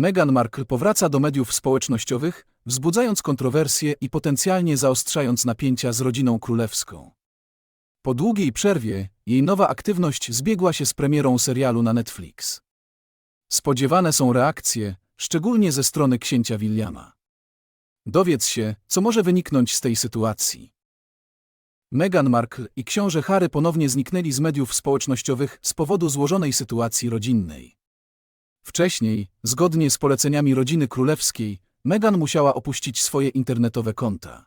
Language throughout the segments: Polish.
Meghan Markle powraca do mediów społecznościowych, wzbudzając kontrowersje i potencjalnie zaostrzając napięcia z rodziną królewską. Po długiej przerwie jej nowa aktywność zbiegła się z premierą serialu na Netflix. Spodziewane są reakcje, szczególnie ze strony księcia Williama. Dowiedz się, co może wyniknąć z tej sytuacji. Meghan Markle i książę Harry ponownie zniknęli z mediów społecznościowych z powodu złożonej sytuacji rodzinnej. Wcześniej, zgodnie z poleceniami rodziny królewskiej, Meghan musiała opuścić swoje internetowe konta.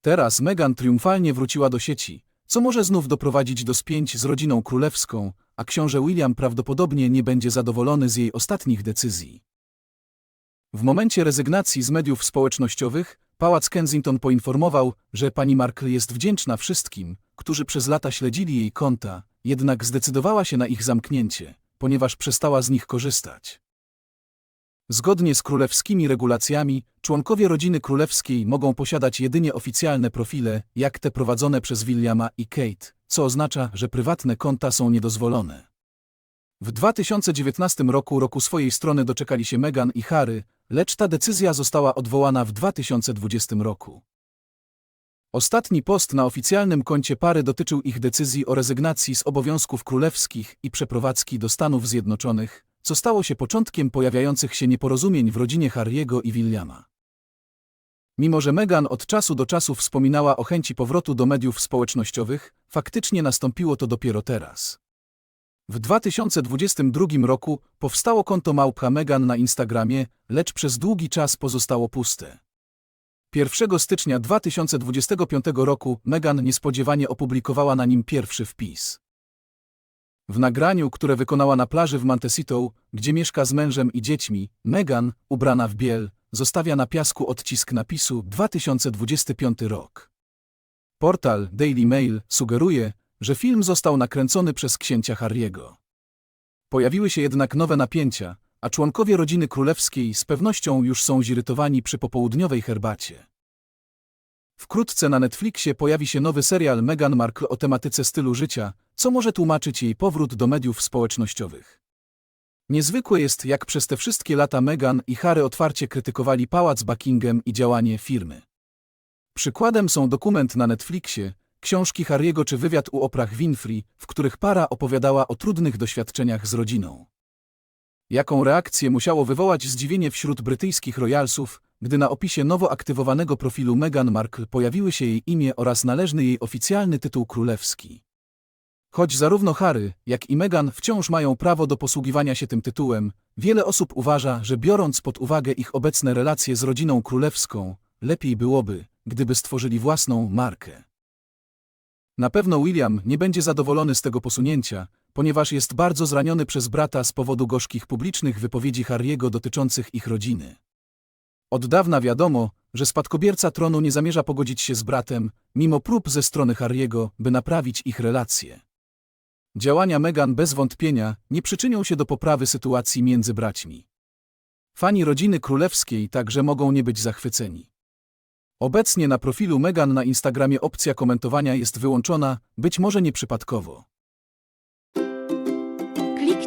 Teraz Meghan triumfalnie wróciła do sieci, co może znów doprowadzić do spięć z rodziną królewską, a książę William prawdopodobnie nie będzie zadowolony z jej ostatnich decyzji. W momencie rezygnacji z mediów społecznościowych, Pałac Kensington poinformował, że pani Markle jest wdzięczna wszystkim, którzy przez lata śledzili jej konta, jednak zdecydowała się na ich zamknięcie, ponieważ przestała z nich korzystać. Zgodnie z królewskimi regulacjami, członkowie rodziny królewskiej mogą posiadać jedynie oficjalne profile, jak te prowadzone przez Williama i Kate, co oznacza, że prywatne konta są niedozwolone. W 2019 roku roku swojej strony doczekali się Meghan i Harry, lecz ta decyzja została odwołana w 2020 roku. Ostatni post na oficjalnym koncie pary dotyczył ich decyzji o rezygnacji z obowiązków królewskich i przeprowadzki do Stanów Zjednoczonych, co stało się początkiem pojawiających się nieporozumień w rodzinie Harry'ego i Williama. Mimo że Meghan od czasu do czasu wspominała o chęci powrotu do mediów społecznościowych, faktycznie nastąpiło to dopiero teraz. W 2022 roku powstało konto małpka Meghan na Instagramie, lecz przez długi czas pozostało puste. 1 stycznia 2025 roku Meghan niespodziewanie opublikowała na nim pierwszy wpis. W nagraniu, które wykonała na plaży w Montecito, gdzie mieszka z mężem i dziećmi, Meghan, ubrana w biel, zostawia na piasku odcisk napisu 2025 rok. Portal Daily Mail sugeruje, że film został nakręcony przez księcia Harry'ego. Pojawiły się jednak nowe napięcia, a członkowie rodziny królewskiej z pewnością już są zirytowani przy popołudniowej herbacie. Wkrótce na Netflixie pojawi się nowy serial Meghan Markle o tematyce stylu życia, co może tłumaczyć jej powrót do mediów społecznościowych. Niezwykłe jest, jak przez te wszystkie lata Meghan i Harry otwarcie krytykowali pałac Buckingham i działanie firmy. Przykładem są dokument na Netflixie, książki Harry'ego czy wywiad u Oprah Winfrey, w których para opowiadała o trudnych doświadczeniach z rodziną. Jaką reakcję musiało wywołać zdziwienie wśród brytyjskich royalsów, gdy na opisie nowo aktywowanego profilu Meghan Markle pojawiły się jej imię oraz należny jej oficjalny tytuł królewski. Choć zarówno Harry, jak i Meghan wciąż mają prawo do posługiwania się tym tytułem, wiele osób uważa, że biorąc pod uwagę ich obecne relacje z rodziną królewską, lepiej byłoby, gdyby stworzyli własną markę. Na pewno William nie będzie zadowolony z tego posunięcia, ponieważ jest bardzo zraniony przez brata z powodu gorzkich publicznych wypowiedzi Harry'ego dotyczących ich rodziny. Od dawna wiadomo, że spadkobierca tronu nie zamierza pogodzić się z bratem, mimo prób ze strony Harry'ego, by naprawić ich relacje. Działania Meghan bez wątpienia nie przyczynią się do poprawy sytuacji między braćmi. Fani rodziny królewskiej także mogą nie być zachwyceni. Obecnie na profilu Meghan na Instagramie opcja komentowania jest wyłączona, być może nieprzypadkowo.